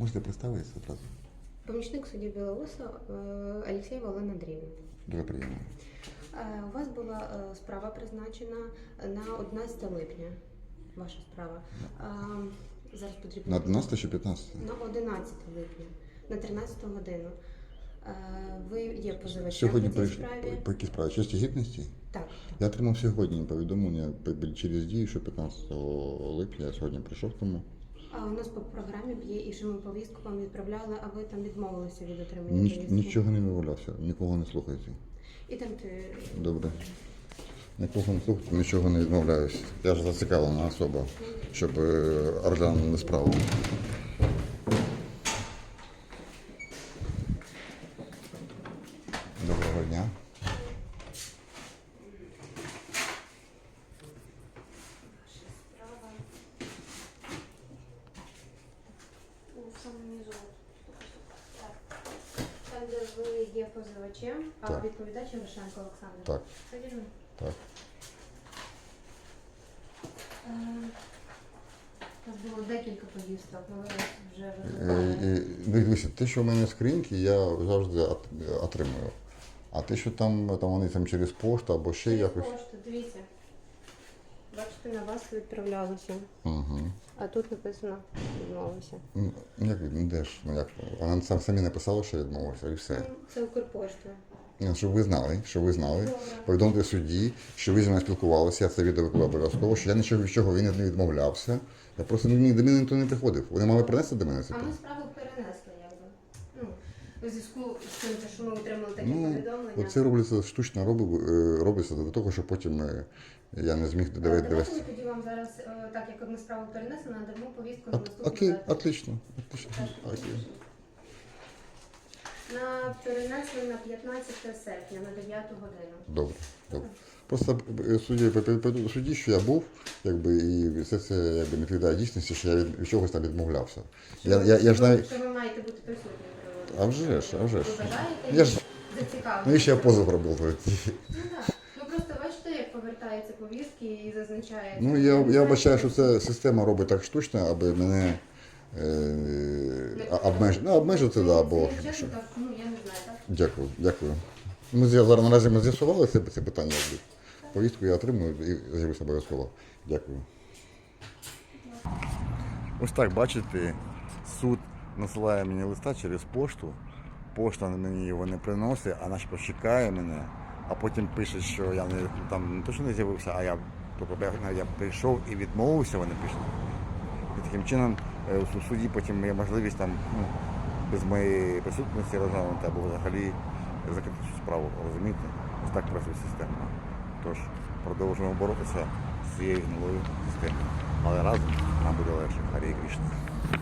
Можете представитися одразу? Помічник судді Білоуса е, Олексєєва Олена Андріївна. Дуже приємно. Е, У вас була е, справа призначена на 11 липня. Ваша справа. Е, Зараз потрібно На 11 чи 15? на 11 липня, на 13 годину. Е, Ви є позивачем Сьогодні по справі? по якій справі? Честі гідності? Так. Я отримав сьогодні повідомлення через дію, що 15 липня я сьогодні прийшов тому. А у нас по програмі є і що ми повістку вам відправляли, а ви там відмовилися від отримання Ніч- повістки. нічого не відмовлявся, нікого не слухайте. ти Добре. Нікого не слухайте, нічого не відмовляюсь. Я ж зацікавлена особа, щоб е, не справив дня. У самому низу. Так. Там, де ви є позивачем, а Так. відповідач Єрошенко Олександр. Так, Це вірно? так. Е, У нас було декілька повісток, але вже Е, викликали. ну, дивіться, те, що в мене в скриньки, я завжди от- отримую. А те, що там, там вони там через пошту або ще Через якось. пошту, дивіться. Бачите, на вас відправлялося. Угу. А тут написано відмовився. Ну, як, ну, де ж, ну, як, вона сам, самі написала, що відмовився, і все. Ну, Це Укрпошта. Ну, Щоб ви знали, щоб ви знали, повідомте судді, що ви зі мною спілкувалися, я це відео виклав обов'язково, що я нічого від чого він не відмовлявся. Я просто ні, до мене ніхто не приходив. Вони мали принести до мене це. А ми справу перенесли. Ну, у зв'язку з тим, що ми отримали такі Ну, повідомлення. оце робиться штучно роби- е, робиться для того, щоб потім е, я не зміг Е, довести. Давайте ми тоді вам зараз, так як ми справу перенесли, надамо повістку на наступну Окей, отлично. отлично. Окей. На перенесли на 15 серпня на 9 годину. Добре, добре. Просто судді судді, що я був, якби, і все це якби, не відповідає дійсності, що я від, від чогось там відмовлявся. Я, я, я ж навіть. Що ви маєте бути присутні при А вже ж, а вже ж. Ви бажаєте? Я ж Зацікавлені. навіщо я позов робив? Ну так. Ну просто бачите, як повертаються повістки і зазначається. Ну я, я вбачаю, що це система робить так штучно, аби мене е, а-. Ну, обмежити, да, бо. Це, чесно, так, ну я не знаю, так? Дякую, дякую. Ми з'я- зараз наразі ми з'ясували це, це питання. Повістку я отримую і з'явлюся обов'язково. Дякую. Ось так, бачите, суд насилає мені листа через пошту. Пошта мені його не приносить, а начебто чекає мене, а потім пише, що я не там не то, що не з'явився, а я, тобто, я, прийшов і відмовився, вони пишуть. І таким чином е, у суді потім є можливість там ну, без моєї присутності розглянути або взагалі закрити цю справу, розумієте? Ось так працює система. Тож продовжуємо боротися з цією гнилою системою. Але разом нам буде легше. Харі Кришна.